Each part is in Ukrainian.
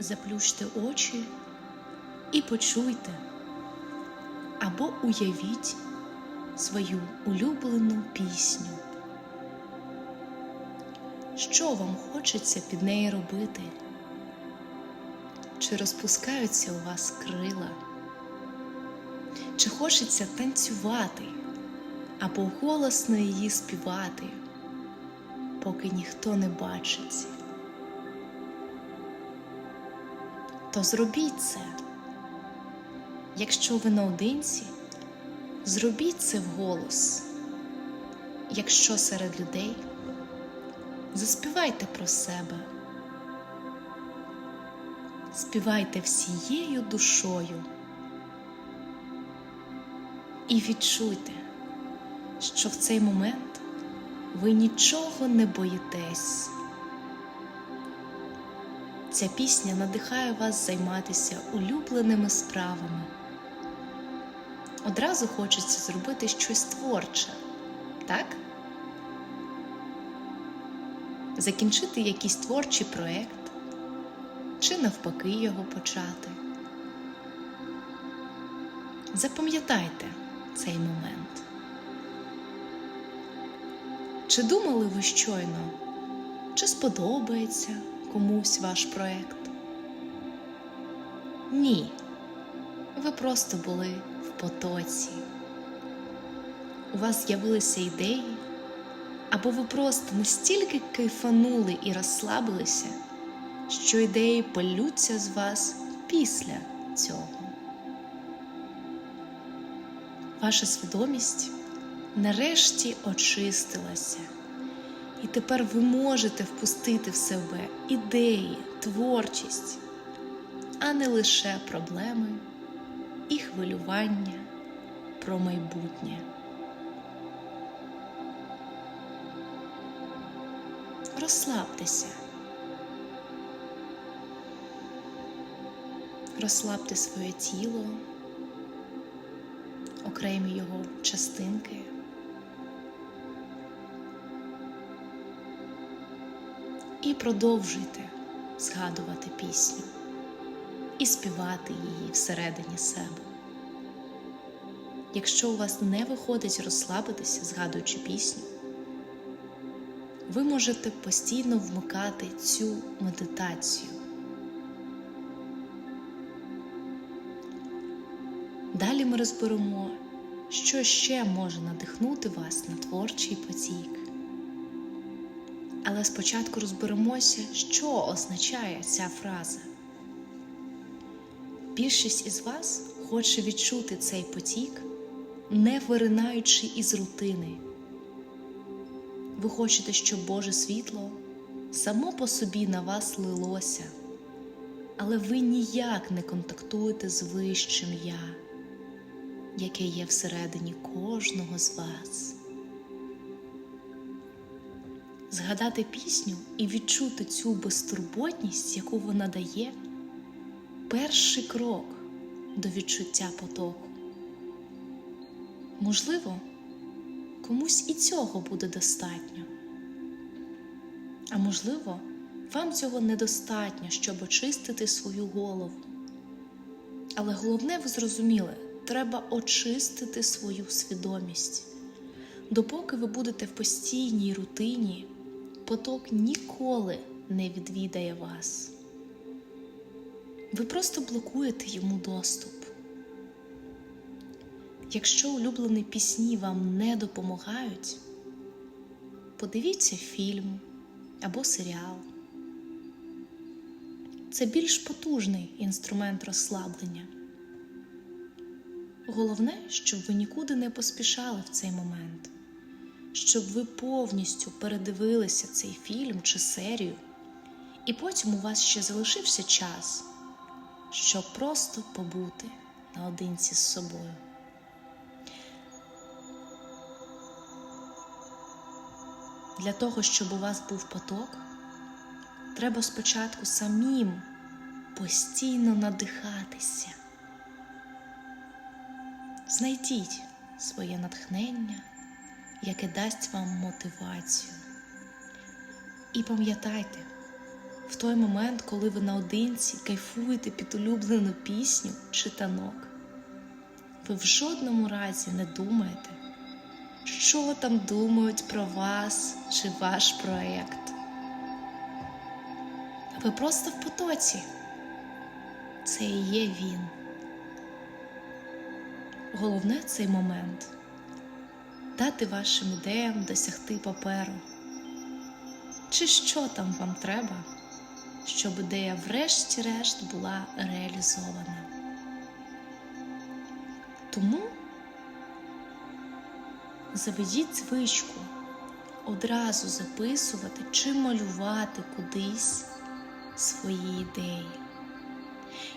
заплющте очі і почуйте або уявіть свою улюблену пісню. Що вам хочеться під неї робити? Чи розпускаються у вас крила? Чи хочеться танцювати або голосно її співати, поки ніхто не бачить? То зробіть це. Якщо ви наодинці, зробіть це вголос. Якщо серед людей, заспівайте про себе. Співайте всією душою і відчуйте, що в цей момент ви нічого не боїтесь. Ця пісня надихає вас займатися улюбленими справами. Одразу хочеться зробити щось творче, так? Закінчити якийсь творчий проєкт чи навпаки його почати. Запам'ятайте цей момент. Чи думали ви щойно, чи сподобається комусь ваш проєкт? Ні. Ви просто були в потоці. У вас з'явилися ідеї, або ви просто настільки кайфанули і розслабилися, що ідеї полються з вас після цього. Ваша свідомість нарешті очистилася, і тепер ви можете впустити в себе ідеї, творчість, а не лише проблеми і хвилювання про майбутнє. Розслабтеся. Розслабте своє тіло, окремі його частинки. І продовжуйте згадувати пісню і співати її всередині себе. Якщо у вас не виходить розслабитися, згадуючи пісню, ви можете постійно вмикати цю медитацію. Далі ми розберемо, що ще може надихнути вас на творчий потік. Але спочатку розберемося, що означає ця фраза. Більшість із вас хоче відчути цей потік, не виринаючи із рутини. Ви хочете, щоб Боже світло само по собі на вас лилося, але ви ніяк не контактуєте з вищим Я, яке є всередині кожного з вас. Згадати пісню і відчути цю безтурботність, яку вона дає, перший крок до відчуття потоку. Можливо, комусь і цього буде достатньо. А можливо, вам цього недостатньо, щоб очистити свою голову. Але головне, ви зрозуміли, треба очистити свою свідомість. Допоки ви будете в постійній рутині, поток ніколи не відвідає вас. Ви просто блокуєте йому доступ. Якщо улюблені пісні вам не допомагають, подивіться фільм або серіал. Це більш потужний інструмент розслаблення. Головне, щоб ви нікуди не поспішали в цей момент, щоб ви повністю передивилися цей фільм чи серію, і потім у вас ще залишився час, щоб просто побути наодинці з собою. Для того, щоб у вас був поток, треба спочатку самим постійно надихатися. Знайдіть своє натхнення, яке дасть вам мотивацію. І пам'ятайте, в той момент, коли ви наодинці кайфуєте під улюблену пісню чи танок, ви в жодному разі не думаєте, що там думають про вас чи ваш проєкт. Ви просто в потоці. Це і є він. Головне цей момент дати вашим ідеям досягти паперу. Чи що там вам треба, щоб ідея врешті-решт була реалізована. Тому заведіть звичку одразу записувати чи малювати кудись свої ідеї.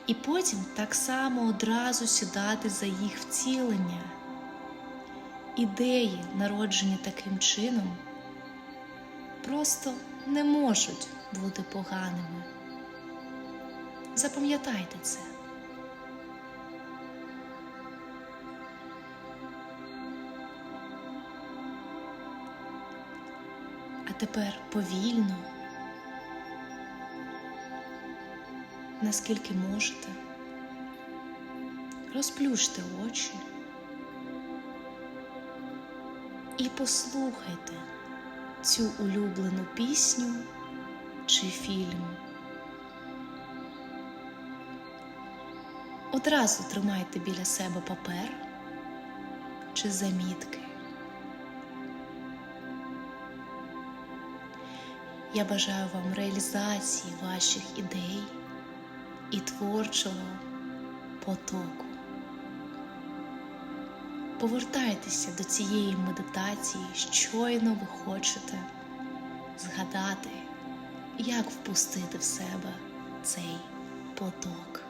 І потім так само одразу сідати за їх втілення. Ідеї, народжені таким чином, просто не можуть бути поганими. Запам'ятайте це. А тепер повільно, наскільки можете, розплющте очі і послухайте цю улюблену пісню чи фільм. Одразу тримайте біля себе папер чи замітки. Я бажаю вам реалізації ваших ідей і творчого потоку. Повертайтеся до цієї медитації, щойно ви хочете згадати, як впустити в себе цей поток.